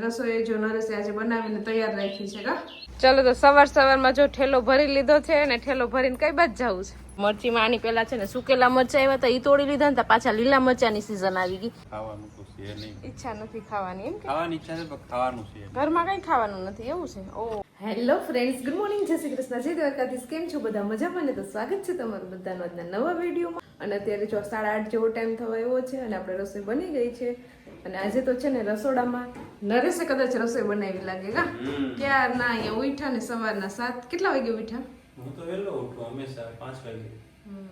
રસોઈ જો નરેશે આજે બનાવીને તૈયાર રાખી છે કા? ચાલો તો સવાર સવારમાં જો ઠેલો ભરી લીધો છે અને ઠેલો ભરીને કઈ બાજ જવું છે? મરચીમાં આની પેલા છે ને સુકેલા મરચા આવ્યા હતા એ તોડી લીધા ને પાછા લીલા મરચાની સીઝન આવી ગઈ. ખાવાનું તો છે નહીં. ઈચ્છા નથી ખાવાની એમ ખાવાની ઈચ્છા છે પણ ખાવાનું છે ઘરમાં કઈ ખાવાનું નથી એવું છે? ઓ. Hello friends good morning Jai Shri Krishna. જય દ્વારકાધીશ. કેમ છો બધા? મજામાં ને? તો સ્વાગત છે તમારું બધાનો આજના નવા વિડીયોમાં. અને અત્યારે જો સાડા આઠ જેવો ટાઈમ થવા એવો છે અને આપણે રસોઈ બની ગઈ છે. અને આજે તો છે ને રસોડામાં નરેશે કદાચ રસોઈ બનાવી લાગે કા ક્યાં ના અહીંયા ઉઠા ને સવારના સાત? કેટલા વાગે ઉઠા હું તો વહેલો ઉઠું હંમેશા પાંચ વાગે.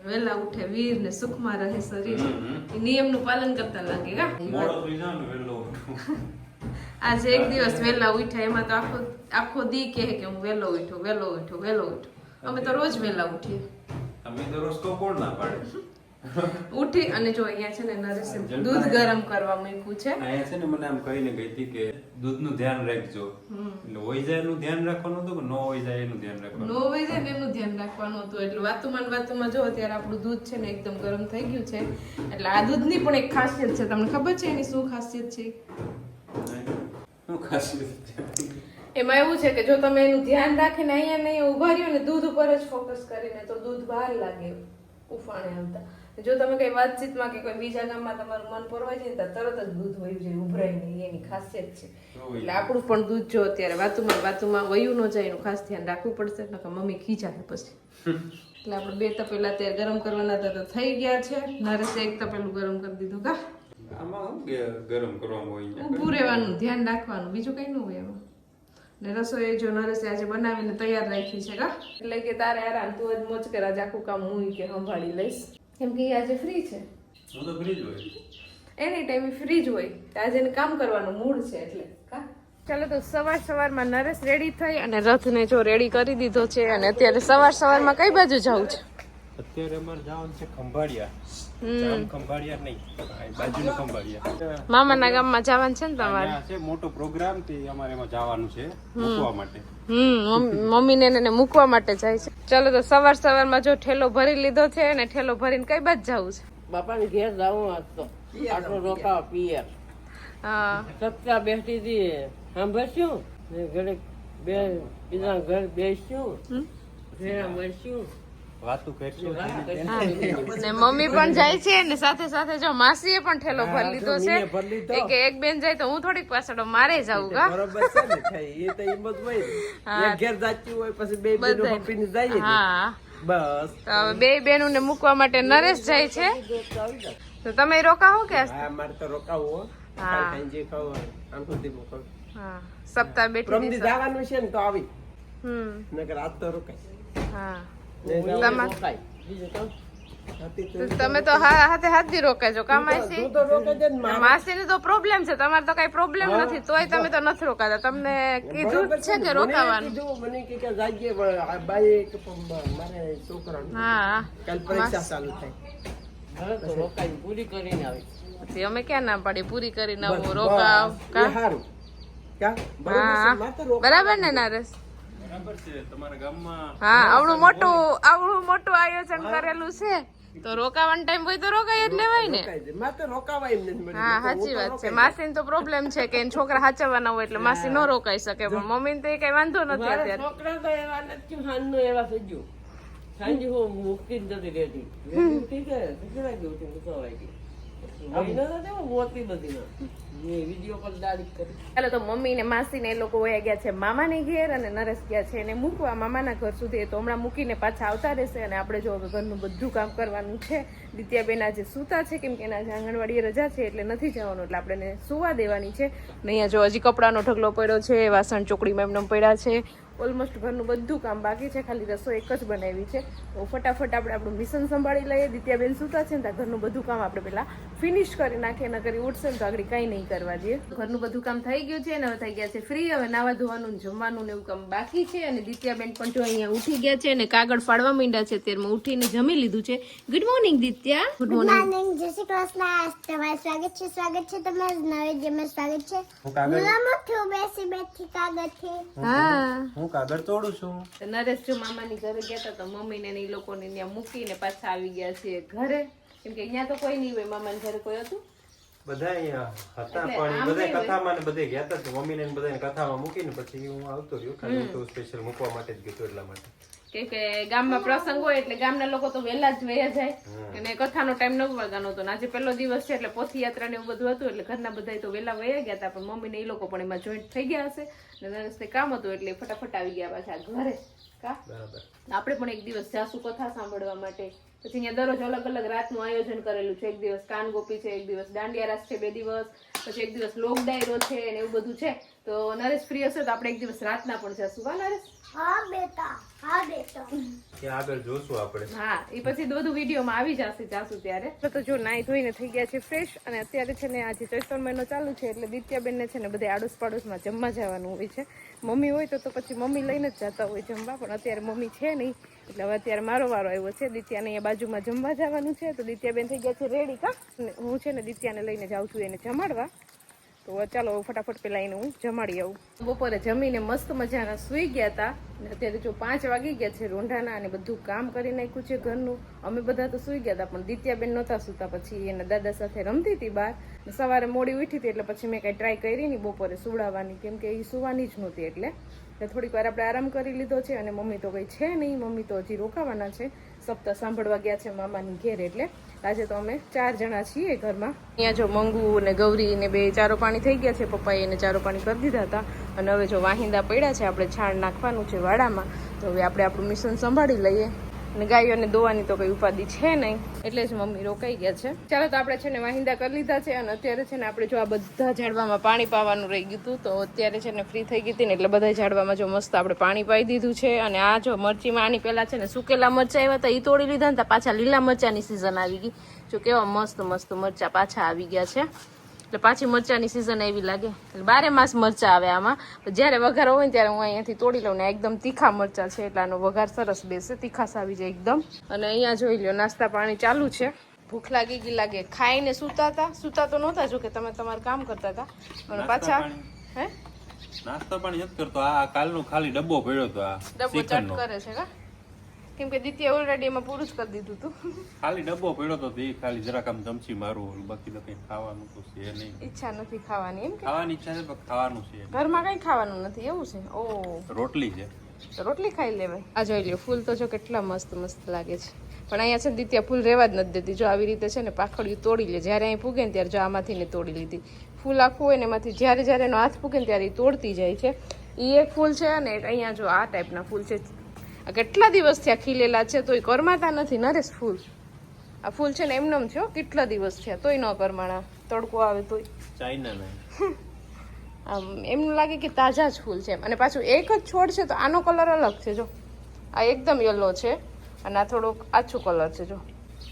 વહેલા ઉઠે વીર ને સુખમાં રહે શરીર. એ નિયમનું પાલન કરતા લાગે કા ને ઉઠું. આજે એક દિવસ વહેલા ઉઠ્યા એમાં તો આખો આખો દી કહે કે હું વહેલો ઉઠું વહેલો ઉઠ્યો વહેલો ઉઠું. અમે તો રોજ વહેલા ઉઠીએ. અમે દરરોજ તો કોણ ના પાડે? ઉઠી અને જો અહીંયા છે ને નરેશ દૂધ ગરમ કરવા મૂક્યું છે. અહીંયા છે ને મને આમ કહીને ગઈ હતી કે દૂધનું ધ્યાન રાખજો. એટલે હોય જાય એનું ધ્યાન રાખવાનું હતું કે ન હોય જાય એનું ધ્યાન રાખવાનું? નો હોય જાય એનું ધ્યાન રાખવાનું હતું. એટલે વાતુમાં વાતુમાં જો અત્યારે આપણું દૂધ છે ને એકદમ ગરમ થઈ ગયું છે. એટલે આ દૂધની પણ એક ખાસિયત છે. તમને ખબર છે એની શું ખાસિયત છે? શું ખાસિયત છે? એમાં એવું છે કે જો તમે એનું ધ્યાન રાખીને અહીંયા ને અહીંયા ઊભા રહ્યો ને દૂધ ઉપર જ ફોકસ કરીને તો દૂધ બહાર લાગે ઉફાણે આવતા. જો તમે કઈ વાતચીતમાં કે કોઈ બીજા ગામમાં તમારું મન પરવાય જાય ને તો તરત જ દૂધ વયું જાય ઉભરાય નહીં એની ખાસિયત છે. એટલે આપણું પણ દૂધ જો અત્યારે વાતુમાં વાતુમાં વયું ન જાય એનું ખાસ ધ્યાન રાખવું પડશે નકર મમ્મી ખીજાશે પછી. એટલે આપણે બે તપેલા અત્યારે ગરમ કરવાના હતા તો થઈ ગયા છે. નરેશે એક તપેલું ગરમ કરી દીધું કા? આમાં શું ગરમ કરવાનું હોય ને ઊભું રહેવાનું ધ્યાન રાખવાનું બીજું કઈ ન હોય એમાં ને રસોઈ જો નરેશે આજે બનાવીને તૈયાર રાખી છે કા? એટલે કે તારે આરામ તું જ મોજ કરે આજે આખું કામ હું કે સંભાળી લઈશ. કેમ કે આજે ફ્રી છે. હું તો ફ્રી જ હોય. એની ટાઈમે ફ્રી જ હોય. તો આજે એને કામ કરવાનું મૂડ છે એટલે. કા? ચાલો તો સવાર સવારમાં નરેશ રેડી થઈ અને રથને જો રેડી કરી દીધો છે અને અત્યારે સવાર સવારમાં કઈ બાજુ જવું છે? અત્યારે અમારે જવાનું છે ખંભાળિયા. જામ ખંભાળિયા નહીં આ બાજુનું ખંભાળિયા. મામાના ગામમાં જવાનું છે ને તમારે? મોટો પ્રોગ્રામ તે અમારે એમાં જવાનું છે મૂકવા માટે. હમ મમ્મી ને એને મૂકવા માટે જાય છે. ચાલો તો સવાર સવારમાં જો ઠેલો ભરી લીધો છે અને ઠેલો ભરીને કઈ બાજ જવું છે? બાપાને ઘેર જવું આજ તો. આટલો રોકાવ પિયર. હા. સપ્તાહ બેસી હતી સાંભળશું? ઘરે બે બીજા ઘર બેસ્યું ફેરા મળશું. ને મમ્મી પણ જાય છે ને સાથે સાથે જો માસીએ પણ ઠેલો ભરી લીધો છે. કે એક બેન જાય તો હું થોડીક પાછળ મારે જાઉં ગા બરોબર છે ને એ તો હિંમત હોય ને. ઘેર જાતી હોય પછી બે બેનો પપ્પીને જાય હા. બસ. બે બેનું ને મૂકવા માટે નરેશ જાય છે. તો તમે રોકાવો કે? હા મારે તો રોકાવો હા. જે ખાવું આમ સુધી મોકલું હા. સપ્તાહ બેઠી પ્રમદી જવાનું છે ને તો આવી. હમ. નકર આજ તો રોકાય. હા. તમે તો? હા હાથે રોકાજો કામ છે. તું તો ને તો પ્રોબ્લેમ છે. તમારે તો કઈ પ્રોબ્લેમ નથી. તોય તમે તો નથી રોકાતા. તમને કીધું છે કે રોકાવાનું? હા. પરીક્ષા ચાલુ થાય. હવે તો રોકાઈ પૂરી કરીને આવી. પછી અમે ક્યાં ના પાડી પૂરી કરીને આવું રોકાવ. બરોબર ને નરેશ હા આવડું મોટું આવડું મોટું આયોજન કરેલું છે. તો રોકાવાનો ટાઈમ હોય તો રોકાય જ લેવાય ને. હા સાચી વાત છે. માસી તો પ્રોબ્લેમ છે કે છોકરા હાચવવાના હોય એટલે માસી ન રોકાઈ શકે. પણ મમ્મી તો એ કઈ વાંધો નથી અત્યારે. છોકરા તો એવા નથી હાન એવા થઈ ગયું સાંજે હું મૂકી જ નથી રહેતી બધી ના ઘેર અને નરેશ ગયા છે એને મૂકવા મામાના ઘર સુધી. તો હમણાં મૂકીને પાછા આવતા રહેશે અને આપણે જો ઘરનું બધું કામ કરવાનું છે. દિત્યાબેન આજે સૂતા છે કેમ કે એના આંગણવાડીએ રજા છે એટલે નથી જવાનું એટલે આપણે સુવા દેવાની છે. ને અહીંયા જો હજી કપડાનો ઢગલો પડ્યો છે, વાસણ ચોકડીમાં એમને પડ્યા છે. ઓલમોસ્ટ ઘરનું બધું કામ બાકી છે ખાલી રસોઈ એક જ બનાવી છે. તો ફટાફટ આપણે આપણું મિશન સંભાળી લઈએ. દિત્યાબેન સૂતા છે ને ત્યાં ઘરનું બધું કામ આપણે પહેલાં ફિનિશ કરી નાખીએ ન કરી ઉઠશે ને તો આગળ કંઈ નહીં કરવા દઈએ. ઘરનું બધું કામ થઈ ગયું છે ને હવે થઈ ગયા છે ફ્રી હવે નાવા ધોવાનું જમવાનું ને એવું કામ બાકી છે. અને દિત્યાબેન પણ જો અહીંયા ઉઠી ગયા છે અને કાગળ ફાડવા માંડ્યા છે તેરમાં ઉઠીને જમી લીધું છે. Good morning Ditya. Good morning Jai Shri Krishna. તમારું સ્વાગત છે સ્વાગત છે તમારું નવે જેમાં સ્વાગત છે. હું કાગળ છું બેસી બેઠી કાગળથી. હા. હું કાગળ તોડું છું. નરેશ જો મામાની ઘરે ગયા તો મમ્મીને ને એ લોકોને ત્યાં મૂકીને પાછા આવી ગયા છે ઘરે. કેમ કે અહીંયા તો કોઈ નહીં હોય મામાના ઘરે કોઈ હતું? બધા અહીંયા હતા પણ બધા. કથામાં ને બધે ગયા હતા મમ્મીને ને બધાને કથામાં મૂકીને પછી હું આવતો રહ્યો. ખાલી તો સ્પેશિયલ મૂકવા માટે જ ગયો એટલા માટે. કેમ કે ગામમાં પ્રસંગ હોય એટલે ગામના લોકો તો વહેલા જ વયા જાય. અને કથાનો ટાઈમ નવ વાગ્યાનો હતો આજે પહેલો દિવસ છે એટલે પોથી યાત્રા ને એવું બધું હતું એટલે ઘરના બધા તો વહેલા વયા ગયા હતા પણ મમ્મી ને એ લોકો પણ એમાં જોઈન્ટ થઈ ગયા હશે. ને નરેશને કામ હતું એટલે ફટાફટ આવી ગયા પાછા ઘરે. કા? બરાબર. આપણે પણ એક દિવસ જાસુ કથા સાંભળવા માટે. પછી અહીંયા દરરોજ અલગ અલગ રાતનું આયોજન કરેલું છે. એક દિવસ કાનગોપી છે એક દિવસ દાંડિયા રાસ છે બે દિવસ. પછી એક દિવસ લોક ડાયરો છે ને એવું બધું છે. તો નરેશ ફ્રી હશે તો આપણે એક દિવસ રાતના પણ જશું. હા નરેશ. હા બેટા. હા બેટા. ત્યાં આગળ જોશું આપણે. હા એ પછી બધું વિડીયોમાં આવી જશે જાશું ત્યારે. તો જો નાઈ ધોઈને થઈ ગયા છે ફ્રેશ અને અત્યારે છે ને આજે ચૈત્ર મહિનો ચાલુ છે એટલે દિત્યાબેનને છે ને બધે આડોશ પાડોશમાં જમવા જવાનું હોય છે. મમ્મી હોય તો તો પછી મમ્મી લઈને જ જતા હોય જમવા પણ અત્યારે મમ્મી છે નહીં. એટલે હવે અત્યારે મારો વારો આવ્યો છે. દિત્યાને અહીંયા બાજુમાં જમવા જવાનું છે. તો દિત્યાબેન થઈ ગયા છે રેડી કા? હું છે ને દિત્યાને લઈને જાઉં છું એને જમાડવા. તો ચાલો ફટાફટ પેલા એને હું જમાડી આવું. બપોરે જમીને મસ્ત મજાના સૂઈ ગયા હતા. અત્યારે જો પાંચ વાગી ગયા છે રોંઢાના અને બધું કામ કરી નાખ્યું છે ઘરનું. અમે બધા તો સૂઈ ગયા હતા, પણ દિત્યાબેન નહોતા સૂતા. પછી એના દાદા સાથે રમતી હતી બહાર. સવારે મોડી ઉઠી હતી એટલે પછી મેં કાંઈ ટ્રાય કરી નહીં બપોરે સુવડાવવાની, કેમ કે એ સુવાની જ નહોતી એટલે. એટલે થોડીક વાર આપણે આરામ કરી લીધો છે અને મમ્મી તો કંઈ છે નહીં. મમ્મી તો હજી રોકાવાના છે. સપ્તાહ સાંભળવા ગયા છે મામાની ઘેર એટલે. આજે તો અમે ચાર જણા છીએ ઘરમાં. અહીંયા જો મંગુ અને ગૌરી ને બે ચારો પાણી થઈ ગયા છે. પપ્પાએ એને ચારો પાણી કરી દીધા હતા. અને હવે જો વાહિંદા પડ્યા છે, આપણે છાણ નાખવાનું છે વાડામાં. તો હવે આપણે આપણું મિશન સંભાળી લઈએ. અને ગાયોને દોવાની તો કઈ ઉપાધિ છે નહીં. એટલે જ મમ્મી રોકાઈ ગયા છે. ચાલો તો આપણે છે ને વાહિંદા કરી લીધા છે અને અત્યારે છે ને આપણે જો આ બધા ઝાડવામાં પાણી પાવાનું રહી ગયું હતું, તો અત્યારે છે ને ફ્રી થઈ ગઈ હતી ને એટલે બધા ઝાડવામાં જો મસ્ત આપણે પાણી પાઈ દીધું છે અને આ જો મરચીમાં આની પહેલાં છે ને સુકેલા મરચા આવ્યા હતા એ તોડી લીધા ને તો પાછા લીલા મરચાની સિઝન આવી ગઈ. જો કેવા મસ્ત મસ્ત મરચા પાછા આવી ગયા છે. એટલે પાછી મરચાની સિઝન એવી લાગે. એટલે બારે માસ મરચાં આવે આમાં. જ્યારે વઘાર હોય ને ત્યારે હું અહીંયાથી તોડી લઉં ને એકદમ તીખા મરચાં છે એટલે આનો વઘાર સરસ બેસે. તીખાસ આવી જાય એકદમ. અને અહીંયા જોઈ લ્યો નાસ્તા પાણી ચાલુ છે. ભૂખ લાગી ગઈ લાગે. ખાઈને સૂતા હતા સૂતા તો નહોતા જો કે તમે તમારું કામ કરતા હતા. અને પાછા હે? નાસ્તો પાણી નથી કરતો. આ કાલનો ખાલી ડબ્બો પડ્યો હતો આ ડબ્બો ચટ કરે છે કા? કેમ કે દિત્ય ઓલરેડી એમાં પૂરું જ કરી દીધું હતું ખાલી ડબ્બો પડ્યો તો એ ખાલી જરાક આમ ચમચી મારું બાકી તો કઈ ખાવાનું તો છે નહીં. ઈચ્છા નથી ખાવાની એમ ખાવાની ઈચ્છા છે પણ ખાવાનું છે ઘરમાં કઈ ખાવાનું નથી એવું છે? ઓ. રોટલી છે. તો રોટલી ખાઈ લેવાય. આ જોઈ લ્યો ફૂલ તો જો કેટલા મસ્ત મસ્ત લાગે છે. પણ અહીંયા છે ને દીત્યા ફૂલ રહેવા જ નથી દેતી. જો આવી રીતે છે ને પાખડિયું તોડી લે જ્યારે અહીં પૂગે ને ત્યારે જો આમાંથી ને તોડી લીધી. ફૂલ આખું હોય ને એમાંથી જ્યારે જ્યારે એનો હાથ પૂગે ને ત્યારે એ તોડતી જાય છે. એ એક ફૂલ છે અને અહીંયા જો આ ટાઈપના ફૂલ છે આ કેટલા દિવસથી આ ખીલેલા છે તોય કરમાતા નથી નરેશ ફૂલ. આ ફૂલ છે ને એમનેમ છે હો, કેટલા દિવસ થયા? તોય ન કરમાણા. તડકો આવે તોય. આમ એમ લાગે કે તાજા જ ફૂલ છે અને પાછું એક જ છોડ છે તો આનો કલર અલગ છે જો. આ એકદમ યલો છે અને આ થોડોક આછો કલર છે જો.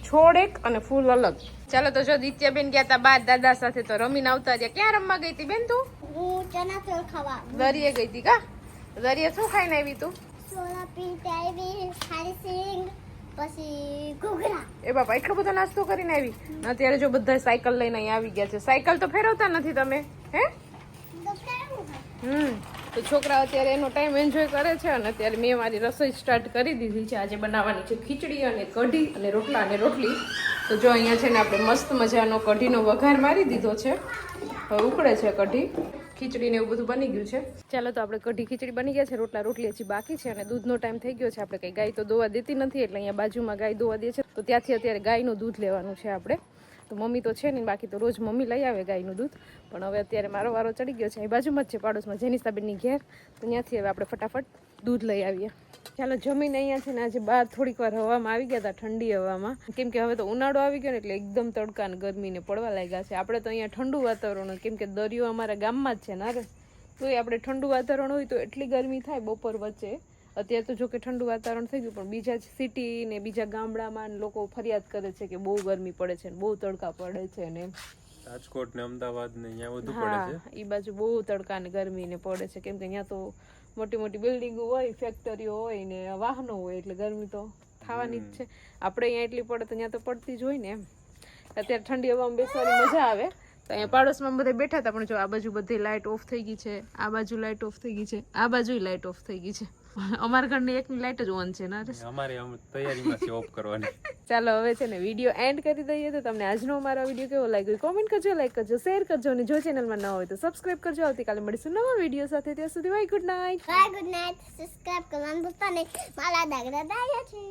છોડ એક અને ફૂલ અલગ. ચાલો તો જો દિત્યાબેન ગયા હતા બાર દાદા સાથે તો રમીને આવતા રહ્યા. ક્યાં રમવા ગઈ હતી બેન તું? દરિયે ગઈ હતી કા? દરિયે શું ખાઈને આવી તું? પછી એ બાપા, એટલો બધો નાસ્તો કરીને આવી. અત્યારે જો બધા સાયકલ લઈને અહીં આવી ગયા છે. સાયકલ તો ફેરવતા નથી તમે, હે? હમ. તો છોકરા અત્યારે એનો ટાઈમ એન્જોય કરે છે અને અત્યારે મેં મારી રસોઈ સ્ટાર્ટ કરી દીધી છે. આજે બનાવવાની છે ખીચડી અને કઢી અને રોટલા અને રોટલી. તો જો અહીંયા છે ને આપણે મસ્ત મજાનો કઢીનો વઘાર મારી દીધો છે. ઉકળે છે કઢી. ખીચડી ને એવું બધું બની ગયું છે. ચાલો તો આપણે કઢી ખીચડી બની ગયા છે, રોટલા રોટલી હજી બાકી છે અને દૂધનો ટાઈમ થઈ ગયો છે. આપણે કંઈ ગાય તો દોવા દેતી નથી, એટલે અહીંયા બાજુમાં ગાય દોવા દે છે. તો ત્યાંથી અત્યારે ગાયનું દૂધ લેવાનું છે આપણે. તો મમ્મી તો છે નહીં, બાકી તો રોજ મમ્મી લઈ આવે ગાયનું દૂધ. પણ હવે અત્યારે મારો વારો ચડી ગયો છે. અહીં બાજુમાં જ છે, પાડોશમાં જેનિસ્તાબેનની ઘેર. તો ત્યાંથી હવે આપણે ફટાફટ દૂધ લઈ આવીએ. ચાલો જમીન અહીંયા છે ને આજે બહાર થોડીક વાર હવામાં આવી ગયા હતા ઠંડી હવામાં. કેમ કે હવે તો ઉનાળો આવી ગયો ને એટલે એકદમ તડકા ને ગરમીને પડવા લાગ્યા છે. આપણે તો અહીંયા ઠંડુ વાતાવરણ કેમ કે દરિયો અમારા ગામમાં જ છે ને અરે તોય આપણે ઠંડુ વાતાવરણ હોય તો એટલી ગરમી થાય બપોર વચ્ચે. અત્યારે તો જો કે ઠંડુ વાતાવરણ થઈ ગયું પણ બીજા સિટી ને બીજા ગામડામાં લોકો ફરિયાદ કરે છે કે બહુ ગરમી પડે છે ને બહુ તડકા પડે છે ને રાજકોટ ને અમદાવાદ ને અહીંયા વધુ પડે છે? એ બાજુ બહુ તડકા ને ગરમી ને પડે છે. કેમ કે અહીંયા તો મોટી મોટી બિલ્ડિંગો હોય, ફેક્ટરીઓ હોય ને વાહનો હોય, એટલે ગરમી તો થવાની જ છે. આપણે અહીંયા એટલી પડે તો અહીંયા તો પડતી જ હોય ને એમ. અત્યારે ઠંડી હવામાં બેસવાની મજા આવે. તો અહીંયા પાડોશમાં બધા બેઠા હતા, પણ જો આ બાજુ બધી લાઇટ ઓફ થઈ ગઈ છે, આ બાજુ લાઇટ ઓફ થઈ ગઈ છે, આ બાજુ લાઇટ ઓફ થઈ ગઈ છે. અમારા ઘરની એકની લાઇટ જ ઓન છે નરેશ અમારે તૈયારીમાં છે ઓફ કરવાની. ચાલો હવે છે ને વીડિયો એન્ડ કરી દઈએ તો તમને આજનો અમારો વીડિયો કેવો લાગ્યો કોમેન્ટ કરજો લાઈક કરજો શેર કરજો અને જો ચેનલમાં ન હોય તો સબસ્ક્રાઇબ કરજો. આવતીકાલે મળીશું નવા વીડિયો સાથે. ત્યાં સુધી bye good night bye good night subscribe કરવાનું ભૂલતા નહીં. મારા દાગરા દાયા છે.